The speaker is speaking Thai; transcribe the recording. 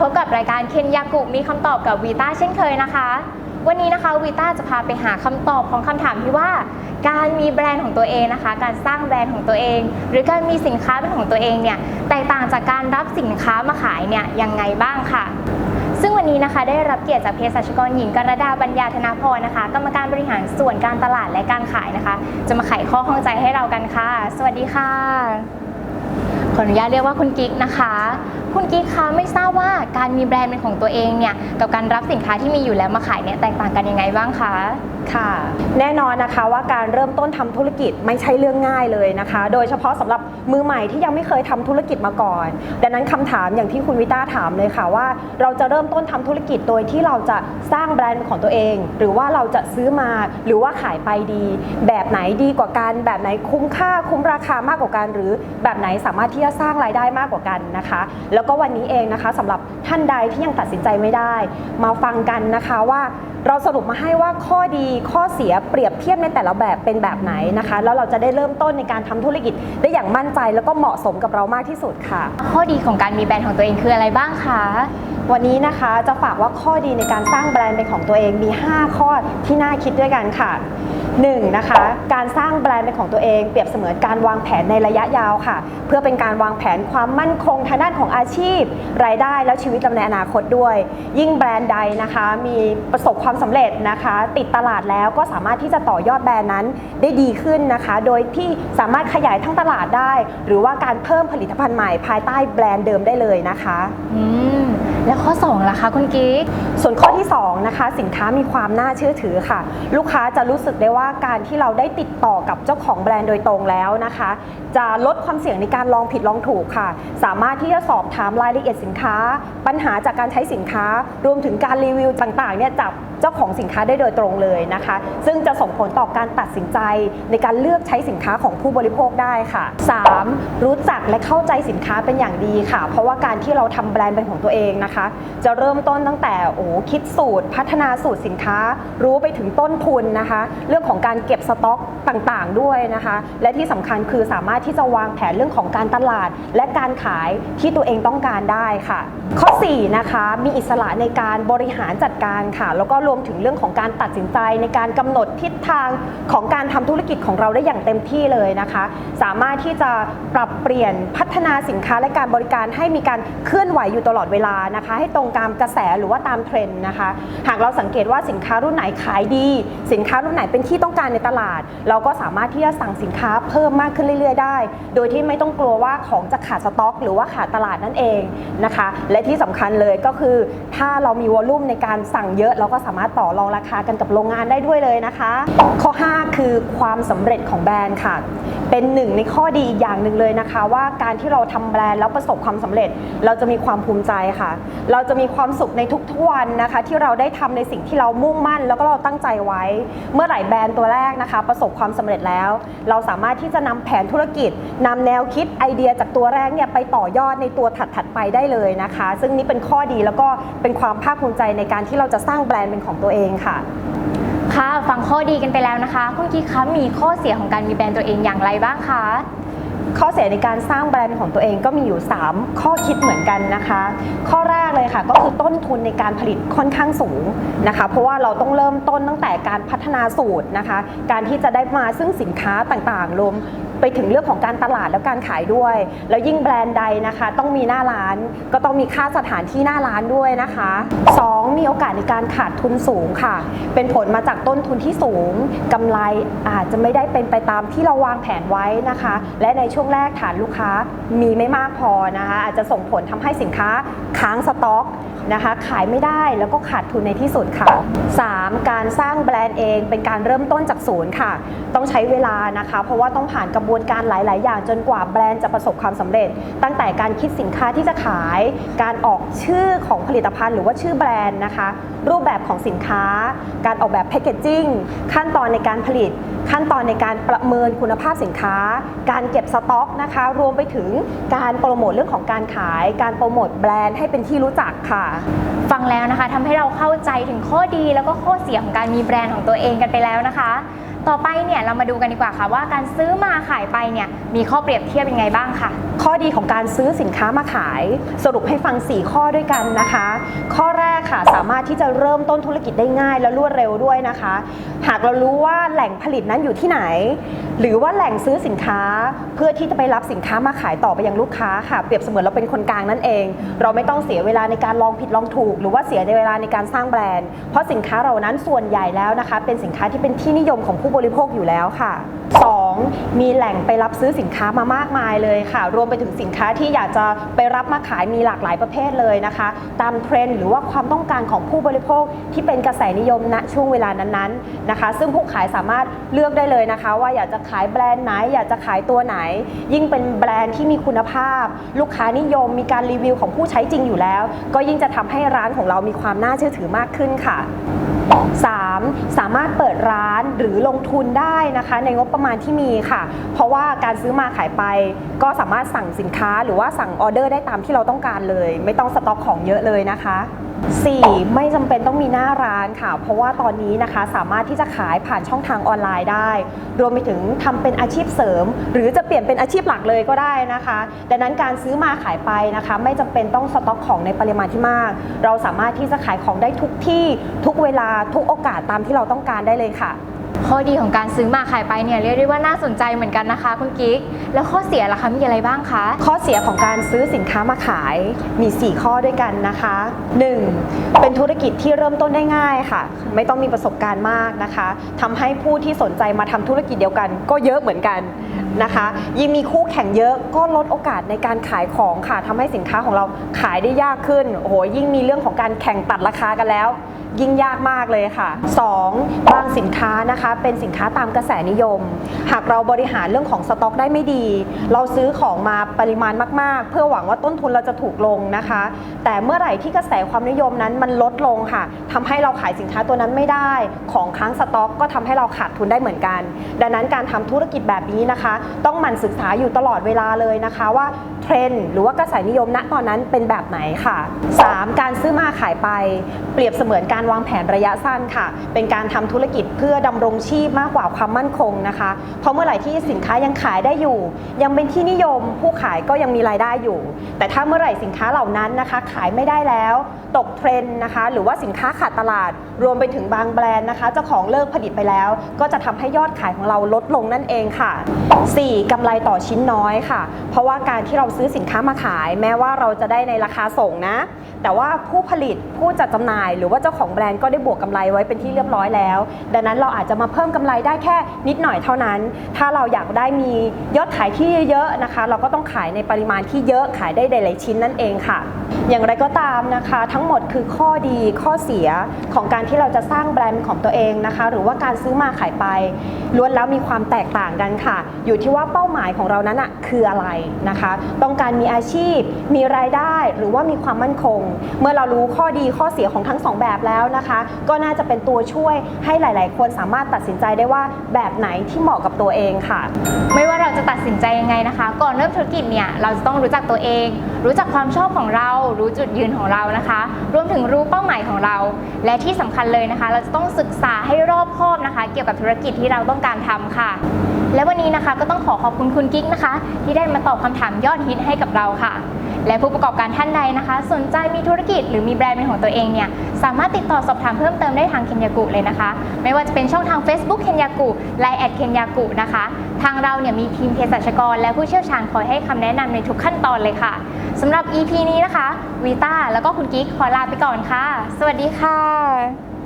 พบกับรายการเคนยากุมีคำตอบกับวีต้าเช่นเคยนะคะ วันนี้นะคะวีต้าจะพาไปหาคำตอบของคำถามที่ว่า การมีแบรนด์ของตัวเองนะคะ การสร้างแบรนด์ของตัวเอง หรือการมีสินค้าเป็นของตัวเองเนี่ยแตกต่างจากการรับสินค้ามาขายเนี่ยยังไงบ้างค่ะซึ่งวันนี้นะคะได้รับเกียรติจากเภสัชกรหญิงกรดาบัญญาธนาพรนะคะ กรรมการบริหารส่วนการตลาดและการขายนะคะ จะมาไขข้อข้องใจให้เรากันค่ะ สวัสดีค่ะ ขออนุญาตเรียกว่าคุณกิ๊กนะคะ คุณกิ๊กคะไม่ทราบว่าการมีแบรนด์เป็นของตัวเองเนี่ยกับการรับสินค้าที่มีอยู่แล้วมาขายเนี่ยแตกต่างกันยังไงบ้างคะค่ะ แน่นอนนะคะว่าการเริ่มต้นทำธุรกิจไม่ใช่เรื่องง่ายเลยนะคะ โดยเฉพาะสำหรับมือใหม่ที่ยังไม่เคยทำธุรกิจมาก่อน ดังนั้นคำถามอย่างที่คุณวิต้าถามเลยค่ะว่า เราจะเริ่มต้นทำธุรกิจโดยที่เราจะสร้างแบรนด์เป็นของตัวเอง หรือว่าเราจะซื้อมาหรือว่าขายไปดี แบบไหนดีกว่ากันแบบไหนคุ้มค่าคุ้มราคามากกว่ากันหรือแบบไหนสามารถที่จะสร้างรายได้มากกว่ากันนะคะ แล้วก็วันนี้เองนะคะสำหรับท่านใดที่ยังตัดสินใจไม่ได้ มาฟังกันนะคะว่าเราสรุปมาให้ว่าข้อดีข้อเสียเปรียบเทียบในแต่ละแบบเป็นแบบไหนนะคะ แล้วเราจะได้เริ่มต้นในการทำธุรกิจได้อย่างมั่นใจแล้วก็เหมาะสมกับเรามากที่สุดค่ะ ข้อดีของการมีแบรนด์ของตัวเองคืออะไรบ้างคะวันนี้นะคะจะฝากว่าข้อดีในการสร้างแบรนด์เป็นของตัวเองมี 5 ข้อที่น่าคิดด้วยกันค่ะ 1. นะคะ การสร้างแบรนด์เป็นของตัวเอง เปรียบเสมือนการวางแผนในระยะยาวค่ะ เพื่อเป็นการวางแผนความมั่นคงทางด้านของอาชีพ รายได้และชีวิตเราในอนาคตด้วย ยิ่งแบรนด์ใดนะคะ มีประสบความสำเร็จนะคะ ติดตลาดแล้วก็สามารถที่จะต่อยอดแบรนด์นั้นได้ดีขึ้นนะคะ โดยที่สามารถขยายทั้งตลาดได้ หรือว่าการเพิ่มผลิตภัณฑ์ใหม่ภายใต้แบรนด์เดิมได้เลยนะคะอืม แล้วข้อ2ล่ะคะคุณกิ๊ก ส่วนข้อที่2นะคะสินค้ามีความน่าเชื่อถือค่ะ ลูกค้าจะรู้สึกได้ว่าการที่เราได้ติดต่อกับเจ้าของแบรนด์โดยตรงแล้วนะคะ จะลดความเสี่ยงในการลองผิดลองถูกค่ะ สามารถที่จะสอบถามรายละเอียดสินค้า ปัญหาจากการใช้สินค้า รวมถึงการรีวิวต่างๆเนี่ยจากเจ้าของสินค้าได้โดยตรงเลยนะคะ ซึ่งจะส่งผลต่อการตัดสินใจในการเลือกใช้สินค้าของผู้บริโภคได้ค่ะ 3. รู้จักและเข้าใจสินค้าเป็นอย่างดีค่ะ เพราะว่าการที่เราทำแบรนด์เป็นของตัวเองนะคะจะเริ่มต้นตั้งแต่โอ้คิดสูตร พัฒนาสูตรสินค้า รู้ไปถึงต้นทุนนะคะ เรื่องของการเก็บสต็อกต่างๆด้วยนะคะ และที่สำคัญคือสามารถที่จะวางแผนเรื่องของการตลาด และการขายที่ตัวเองต้องการได้ค่ะ ข้อ4นะคะมีอิสระในการบริหารจัดการค่ะ แล้วก็รวมถึงเรื่องของการตัดสินใจในการกำหนดทิศทางของการทำธุรกิจของเราได้อย่างเต็มที่เลยนะคะ สามารถที่จะปรับเปลี่ยนพัฒนาสินค้าและการบริการให้มีการเคลื่อนไหวอยู่ตลอดเวลานะคะให้ตรงตามกระแสหรือว่าตามเทรนด์นะคะ หากเราสังเกตว่าสินค้ารุ่นไหนขายดี สินค้ารุ่นไหนเป็นที่ต้องการในตลาด เราก็สามารถที่จะสั่งสินค้าเพิ่มมากขึ้นเรื่อยๆ ได้ โดยที่ไม่ต้องกลัวว่าของจะขาดสต็อก หรือว่าขาดตลาดนั่นเองนะคะ และที่สำคัญเลยก็คือ ถ้าเรามีวอลลุ่มในการสั่งเยอะเราก็สามารถต่อรองราคากันกับโรงงานได้ด้วยเลยนะคะ ข้อ 5 คือความสำเร็จของแบรนด์ค่ะเป็นหนึ่งในข้อดีอีกอย่างหนึ่งเลยนะคะ ว่าการที่เราทำแบรนด์แล้วประสบความสำเร็จ เราจะมีความภูมิใจค่ะเราจะมีความสุขในทุกๆวันนะคะ ที่เราได้ทำในสิ่งที่เรามุ่งมั่น แล้วก็เราตั้งใจไว้ เมื่อไหร่แบรนด์ตัวแรกนะคะ ประสบความสำเร็จแล้ว เราสามารถที่จะนำแผนธุรกิจนำแนวคิดไอเดียจากตัวแรกเนี่ยไปต่อยอดในตัวถัดๆไปได้เลยนะคะ ซึ่งนี่เป็นข้อดีแล้วก็เป็นความภาคภูมิใจในการที่เราจะสร้างแบรนด์เป็นของตัวเองค่ะค่ะ ฟังข้อดีกันไปแล้วนะคะ คุณกิ๊กคะมีข้อเสียของการมีแบรนด์ตัวเองอย่างไรบ้างคะ ข้อเสียในการสร้างแบรนด์ของตัวเองก็มีอยู่ 3 ข้อคิดเหมือนกันนะคะ ข้อแรกเลยค่ะก็คือต้นทุนในการผลิตค่อนข้างสูงนะคะ เพราะว่าเราต้องเริ่มต้นตั้งแต่การพัฒนาสูตรนะคะ การที่จะได้มาซึ่งสินค้าต่างๆรวม ไปถึงเรื่องของการตลาดและการขายด้วย แล้วยิ่งแบรนด์ใดนะคะ ต้องมีหน้าร้าน ก็ต้องมีค่าสถานที่หน้าร้านด้วยนะคะ 2. มีโอกาสในการขาดทุนสูงค่ะ เป็นผลมาจากต้นทุนที่สูงกำไรอาจจะไม่ได้เป็นไปตามที่เราวางแผนไว้นะคะ และในช่วงแรกฐานลูกค้ามีไม่มากพอนะคะ อาจจะส่งผลทำให้สินค้าค้างสต็อกนะคะขายไม่ได้แล้วก็ขาดทุนในที่สุดค่ะ 3. การสร้างแบรนด์เองเป็นการเริ่มต้นจากศูนย์ค่ะ ต้องใช้เวลานะคะ เพราะว่าต้องผ่านกระบวนการหลาย ๆ อย่างจนกว่าแบรนด์จะประสบความสำเร็จ ตั้งแต่การคิดสินค้าที่จะขาย การออกชื่อของผลิตภัณฑ์หรือว่าชื่อแบรนด์นะคะ รูปแบบของสินค้า การออกแบบแพคเกจจิ้งขั้นตอนในการผลิต ขั้นตอนในการประเมินคุณภาพสินค้า การเก็บสต็อกนะคะ รวมไปถึงการโปรโมทเรื่องของการขาย การโปรโมทแบรนด์ให้เป็นที่รู้จักค่ะ ฟังแล้วนะคะทำให้เราเข้าใจถึงข้อดีแล้วก็ข้อเสียของการมีแบรนด์ของตัวเองกันไปแล้วนะคะ ต่อไปเนี่ยเรามาดูกันดีกว่าค่ะ ว่าการซื้อมาขายไปเนี่ยมีข้อเปรียบเทียบยังไงบ้างค่ะ ข้อดีของการซื้อสินค้ามาขาย สรุปให้ฟัง 4 ข้อด้วยกันนะคะ ข้อแรกค่ะสามารถที่จะเริ่มต้นธุรกิจได้ง่ายและรวดเร็วด้วยนะคะ หากเรารู้ว่าแหล่งผลิตนั้นอยู่ที่ไหน หรือว่าแหล่งซื้อสินค้าเพื่อที่จะไปรับสินค้ามาขายต่อไปยังลูกค้าค่ะ เปรียบเสมือนเราเป็นคนกลางนั่นเอง เราไม่ต้องเสียเวลาในการลองผิดลองถูก หรือว่าเสียในเวลาในการสร้างแบรนด์ เพราะสินค้าเหล่านั้นส่วนใหญ่แล้วนะคะ เป็นสินค้าที่เป็นที่นิยมของผู้บริโภคอยู่แล้วค่ะ 2. มีแหล่งไปรับซื้อสินค้ามามากมายเลยค่ะ รวมไปถึงสินค้าที่อยากจะไปรับมาขายมีหลากหลายประเภทเลยนะคะ ตามเทรนด์หรือว่าความต้องการของผู้บริโภคที่เป็นกระแสนิยมณช่วงเวลานั้นๆนะคะ ซึ่งผู้ขายสามารถเลือกได้เลยนะคะ ว่าอยากจะขายแบรนด์ไหน อยากจะขายตัวไหน ยิ่งเป็นแบรนด์ที่มีคุณภาพ ลูกค้านิยมมีการรีวิวของผู้ใช้จริงอยู่แล้ว ก็ยิ่งจะทำให้ร้านของเรามีความน่าเชื่อถือมากขึ้นค่ะ 3. สามารถเปิดร้านหรือลงทุนได้นะคะ ในงบประมาณที่มีค่ะ เพราะว่าการซื้อมาขายไปก็สามารถสั่งสินค้าหรือว่าสั่งออเดอร์ได้ตามที่เราต้องการเลย ไม่ต้องสต็อกของเยอะเลยนะคะ 4. ไม่จำเป็นต้องมีหน้าร้านค่ะ เพราะว่าตอนนี้นะคะสามารถที่จะขายผ่านช่องทางออนไลน์ได้ รวมไปถึงทำเป็นอาชีพเสริม หรือจะเปลี่ยนเป็นอาชีพหลักเลยก็ได้นะคะ ดังนั้นการซื้อมาขายไปนะคะ ไม่จำเป็นต้องสต็อกของในปริมาณที่มาก เราสามารถที่จะขายของได้ทุกที่ทุกเวลาทุกโอกาสตามที่เราต้องการได้เลยค่ะ ข้อดีของการซื้อมาขายไปเนี่ยเรียกได้ว่าน่าสนใจเหมือนกันนะคะ คุณกิ๊ก แล้วข้อเสียล่ะคะมีอะไรบ้างคะ ข้อเสียของการซื้อสินค้ามาขายมี 4 ข้อด้วยกันนะคะ 1. เป็นธุรกิจที่เริ่มต้นได้ง่ายค่ะ ไม่ต้องมีประสบการณ์มากนะคะทำให้ผู้ที่สนใจมาทำธุรกิจเดียวกัน ก็เยอะเหมือนกันนะคะ ยิ่งมีคู่แข่งเยอะก็ลดโอกาสในการขายของค่ะทำให้สินค้าของเราขายได้ยากขึ้น โอ้โหยิ่งมีเรื่องของการแข่งตัดราคากันแล้ว ยิ่งยากมากเลยค่ะ 2. บางสินค้านะคะ เป็นสินค้าตามกระแสนิยม หากเราบริหารเรื่องของสต็อกได้ไม่ดี เราซื้อของมาปริมาณมาก ๆ เพื่อหวังว่าต้นทุนเราจะถูกลงนะคะ แต่เมื่อไหร่ที่กระแสความนิยมนั้นมันลดลงค่ะทำให้เราขายสินค้าตัวนั้นไม่ได้ ของค้างสต็อก ก็ทำให้เราขาดทุนได้เหมือนกัน ดังนั้นการทำธุรกิจแบบนี้นะคะ ต้องหมั่นศึกษาอยู่ตลอดเวลาเลยนะคะว่า เทรนด์หรือว่ากระแสนิยมณตอนนั้นเป็นแบบไหนค่ะ 3. การซื้อมาขายไป เปรียบเสมือนการวางแผนระยะสั้นค่ะ เป็นการทำธุรกิจเพื่อดำรงชีพมากกว่าความมั่นคงนะคะ เพราะเมื่อไหร่ที่สินค้ายังขายได้อยู่ ยังเป็นที่นิยมผู้ขายก็ยังมีรายได้อยู่ แต่ถ้าเมื่อไหร่สินค้าเหล่านั้นนะคะ ขายไม่ได้แล้ว ตกเทรนด์นะคะ หรือว่าสินค้าขาดตลาด รวมไปถึงบางแบรนด์นะคะเจ้าของเลิกผลิตไปแล้ว ก็จะทำให้ยอดขายของเราลดลงนั่นเองค่ะ 4. กำไรต่อชิ้นน้อยค่ะ เพราะว่าการที่เราซื้อสินค้ามาขาย แม้ว่าเราจะได้ในราคาส่งนะ แต่ว่าผู้ผลิตผู้จัดจำหน่าย หรือว่าเจ้าของแบรนด์ก็ได้บวกกำไรไว้เป็นที่เรียบร้อยแล้ว ดังนั้นเราอาจจะมาเพิ่มกำไรได้แค่นิดหน่อยเท่านั้น ถ้าเราอยากได้มียอดขายที่เยอะๆนะคะ เราก็ต้องขายในปริมาณที่เยอะขายได้หลายๆชิ้นนั่นเองค่ะ อย่างไรก็ตามนะคะ ทั้งหมดคือข้อดีข้อเสียของการที่เราจะสร้างแบรนด์ของตัวเองนะคะ หรือว่าการซื้อมาขายไปล้วนแล้วมีความแตกต่างกันค่ะ อยู่ที่ว่าเป้าหมายของเรานั้นอะคืออะไรนะคะ ต้องการมีอาชีพ มีรายได้หรือว่ามีความมั่นคง เมื่อเรารู้ข้อดีข้อเสียของทั้งสองแบบแล้วนะคะ ก็น่าจะเป็นตัวช่วยให้หลาย ๆ คนสามารถตัดสินใจได้ว่าแบบไหนที่เหมาะกับตัวเองค่ะ ไม่ว่าเราจะตัดสินใจยังไงนะคะ ก่อนเริ่มธุรกิจเนี่ยเราจะต้องรู้จักตัวเอง รู้จักความชอบของเรารู้จุดยืนของเรานะคะ รวมถึงรู้เป้าหมายของเรา และที่สำคัญเลยนะคะ เราจะต้องศึกษาให้รอบคอบนะคะ เกี่ยวกับธุรกิจที่เราต้องการทำค่ะ และวันนี้นะคะก็ต้องขอขอบคุณคุณกิ๊กนะคะ ที่ได้มาตอบคำถามยอดฮิตให้กับเราค่ะ และผู้ประกอบการท่านใดนะคะ สนใจมีธุรกิจหรือมีแบรนด์เป็นของตัวเองเนี่ยสามารถติดต่อสอบถามเพิ่มเติมได้ทางเคนยากุเลยนะคะ ไม่ว่าจะเป็นช่องทาง Facebook เคนยากุไลน์แอดเคนยากุนะคะ ทางเราเนี่ยมีทีมเภสัชกรและผู้เชี่ยวชาญคอยให้คำแนะนำในทุกขั้นตอนเลยค่ะสำหรับ EP นี้นะคะวีต้าแล้วก็คุณกิ๊กขอลาไปก่อนค่ะ สวัสดีค่ะ